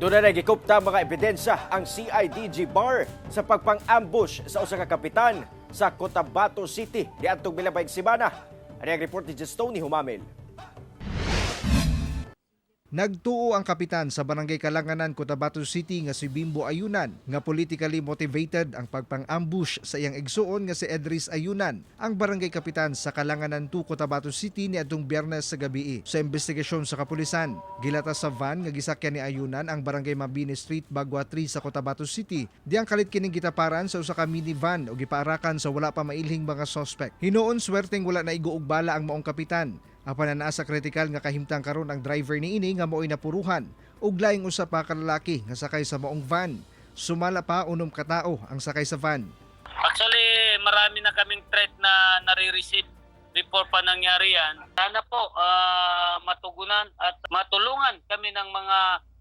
Doon na nagikupta mga ebidensya ang CIDG bar sa pagpang-ambush sa usa ka kapitan sa Cotabato City di Antong Bilabay Sibana. Ano ang report ni Justone Humamil? Nagtuo ang kapitan sa Barangay Kalanganan, Cotabato City nga si Bimbo Ayunan nga politically motivated ang pagpang-ambush sa iyang igsuon nga si Edris Ayunan, ang barangay kapitan sa Kalanganan 2, Cotabato City ni adtong Biyernes sa gabi. Sa investigasyon sa kapulisan, gilata sa van nga gisakyan ni Ayunan ang Barangay Mabini Street, Bagwa 3 sa Cotabato City. Di ang kalit kining gitaparan sa usa ka minivan o gipaarakan sa wala pa mailhing mga suspect. Hinuon swerteng wala na iguog bala ang maong kapitan. Apan na sa kritikal nga kahimtang karon ang driver ni ini nga mo'y napuruhan ug laing usa pa ka lalaki nga sakay sa maong van. Sumala pa unom ka tao ang sakay sa van. Actually, marami na kaming threat na nare-receive before pa nangyari yan. Sana po ah, matugunan at matulungan kami ng mga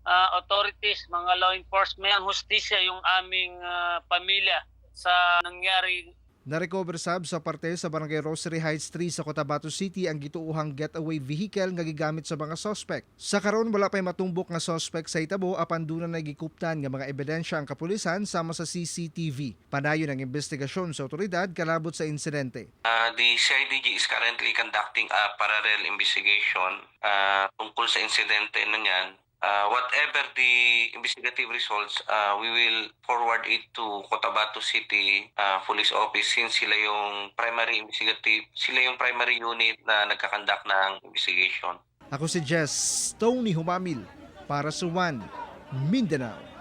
ah, authorities, mga law enforcement, ang hustisya yung aming ah, pamilya sa nangyari Narecover sab sa parte sa Barangay Rosary Heights 3 sa Cotabato City ang gituuhang getaway vehicle nga gigamit sa mga suspect. Sa karon wala pay matumbok nga suspect sa itabo apan duna na gikuptan nga mga ebidensya ang kapulisan sama sa CCTV. Padayon ang investigasyon sa otoridad kalabot sa insidente. Uh, the CIDG is currently conducting a parallel investigation uh, tungkol sa insidente na yan. Uh, whatever the investigative results, uh, we will forward it to Cotabato City uh, Police Office since sila yung primary investigative, sila yung primary unit na nagkakandak ng investigation. Ako si Jess Tony Humamil para sa One Mindanao.